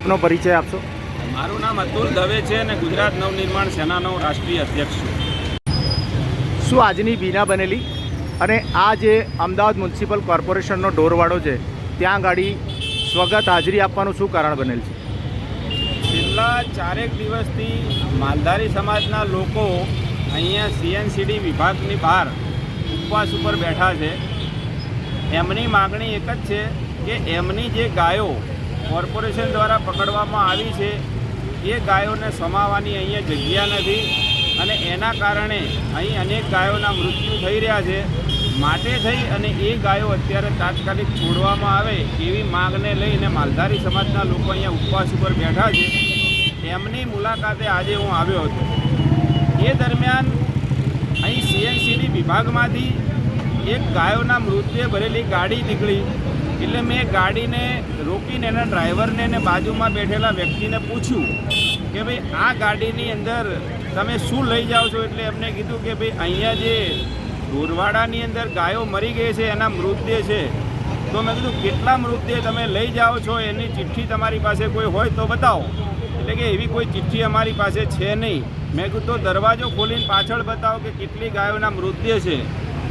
આપનો પરિચય આપશો? મારું નામ અતુલ દવે છે અને ગુજરાત નવનિર્માણ સેનાનો રાષ્ટ્રીય અધ્યક્ષ છું. શું આજની બીના બનેલી? અને આ જે અમદાવાદ મ્યુનિસિપલ કોર્પોરેશનનો ડોરવાળો છે ત્યાં ગાડી સ્વગત હાજરી આપવાનું શું કારણ બનેલ છે? છેલ્લા ચારેક દિવસથી માલધારી સમાજના લોકો અહીંયા સીએનસીડી વિભાગની બહાર ઉપવાસ ઉપર બેઠા છે. એમની માગણી એક જ છે કે એમની જે ગાયો કોર્પોરેશન દ્વારા પકડવામાં આવી છે. એ ગાયોને સમાવવાની અહીંયા જગ્યા નથી અને એના કારણે અહીં અનેક ગાયોના મૃત્યુ થઈ રહ્યા છે. માટે થઈ અને એ ગાયો અત્યારે તાત્કાલિક છોડવામાં આવે એવી માગને લઈને માલધારી સમાજના લોકો અહીંયા ઉપવાસ ઉપર બેઠા છે. એમની મુલાકાતે આજે હું આવ્યો હતો. એ દરમિયાન અહીં સીએનસીની વિભાગમાંથી એક ગાયોના મૃત્યુએ ભરેલી ગાડી નીકળી. એટલે મેં ગાડીને રોકીને એના ડ્રાઈવરને અને બાજુમાં બેઠેલા વ્યક્તિને પૂછ્યું કે ભાઈ, આ ગાડીની અંદર તમે શું લઈ જાઓ છો? એટલે એમને કીધું કે ભાઈ, અહીંયા જે ઢોરવાડાની અંદર ગાયો મરી ગઈ છે, એના મૃતદેહ છે. તો મેં કીધું, કેટલા મૃતદેહ તમે લઈ જાઓ છો? એની ચિઠ્ઠી તમારી પાસે કોઈ હોય તો બતાવો. એટલે કે એવી કોઈ ચિઠ્ઠી અમારી પાસે છે નહીં. મેં કીધું, તો દરવાજો ખોલીને પાછળ બતાવો કે કેટલી ગાયોના મૃતદેહ છે.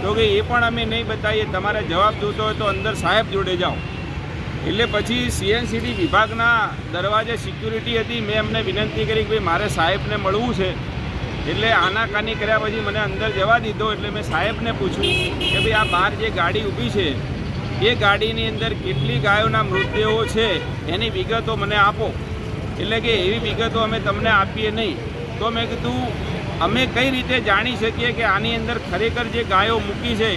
તો કે એ પણ અમે નહીં બતાવીએ, તમારે જવાબ જોતો હોય તો અંદર સાહેબ જોડે જાઓ. એટલે પછી સીએનસીડી વિભાગના દરવાજે સિક્યુરિટી હતી, મેં એમને વિનંતી કરી કે ભાઈ, મારે સાહેબને મળવું છે. એટલે આનાકાની કર્યા પછી મને અંદર જવા દીધો, એટલે મેં સાહેબને પૂછ્યું કે ભાઈ, આ બહાર જે ગાડી ઊભી છે, એ ગાડીની અંદર કેટલી ગાયોના મૃતદેહો છે, એની વિગતો મને આપો. એટલે કે એવી વિગતો અમે તમને આપીએ નહીં. તો મેં કીધું અમે કઈ રીતે જાણી શકીએ કે આની અંદર ખરેખર જે ગાયો મૂકી છે,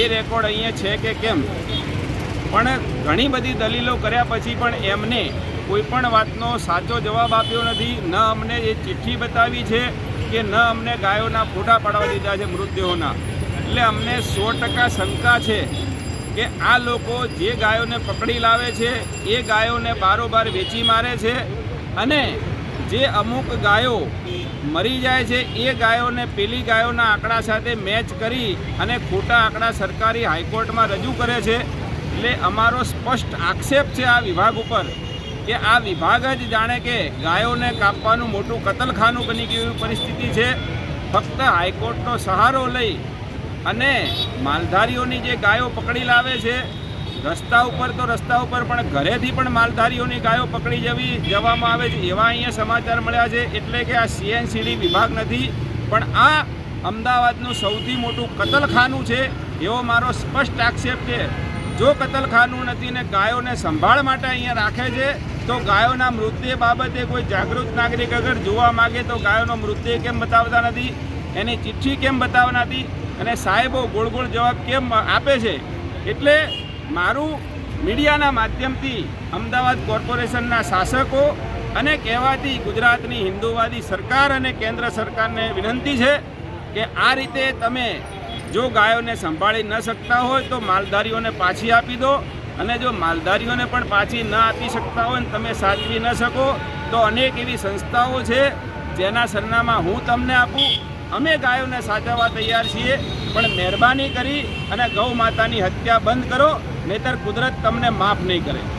એ રેકોર્ડ અહીંયા છે કે કેમ? પણ ઘણી બધી દલીલો કર્યા પછી પણ એમને કોઈ પણ વાતનો સાચો જવાબ આપ્યો નથી. ન અમને એ ચિઠ્ઠી બતાવી છે કે ન અમને ગાયોના ફોટા પાડવા દીધા છે મૃતદેહોના. એટલે અમને સો ટકા શંકા છે કે આ લોકો જે ગાયોને પકડી લાવે છે, એ ગાયોને બારોબાર વેચી મારે છે અને જે અમુક ગાયો મરી જાય છે. એ ગાયોને, પેલી ગાયોના આંકડા સાથે મેચ કરી અને ખોટા આંકડા સરકારી હાઈકોર્ટમાં રજૂ કરે છે. એટલે અમારો સ્પષ્ટ આક્ષેપ છે આ વિભાગ ઉપર કે આ વિભાગ જ જાણે કે ગાયોને કાપવાનું મોટું કતલખાનું બની ગયું પરિસ્થિતિ છે. ફક્ત હાઈકોર્ટનો સહારો લઈ અને માલધારીઓની જે ગાયો પકડી લાવે છે રસ્તા ઉપર તો રસ્તા ઉપર પણ ઘરેથી પણ માલધારીઓની ગાયો પકડી જવી જવામાં આવે છે. એવા અહીંયા સમાચાર મળ્યા છે. એટલે કે આ સીએનસીડી વિભાગ નથી, પણ આ અમદાવાદનું સૌથી મોટું કતલખાનું છે એવો મારો સ્પષ્ટ આક્ષેપ છે. જો કતલખાનું નથી ને ગાયોને સંભાળ માટે અહીંયા રાખે છે, તો ગાયોના મૃતદેહ બાબતે કોઈ જાગૃત નાગરિક અગર જોવા માગે તો ગાયોનો મૃતદેહ કેમ બતાવતા નથી, એની ચિઠ્ઠી કેમ બતાવતા નથી અને સાહેબો ગોળ ગોળ જવાબ કેમ આપે છે? એટલે મારું મીડિયાના માધ્યમથી અમદાવાદ કોર્પોરેશનના શાસકો અને કહેવાતી ગુજરાતની હિન્દુવાદી સરકાર અને કેન્દ્ર સરકારને વિનંતી છે કે આ રીતે તમે જો ગાયોને સંભાળી ન શકતા હોય તો માલધારીઓને પાછી આપી દો અને જો માલધારીઓને પણ પાછી ન આપી શકતા હોય ને તમે સાચવી ન શકો તો અનેક એવી સંસ્થાઓ છે જેના સરનામાં હું તમને આપું. અમે ગાયોને સાચવવા તૈયાર છીએ, પણ મહેરબાની કરી અને ગૌ માતાની હત્યા બંધ કરો. નહીતર કુદરત તમને માફ નહીં કરે.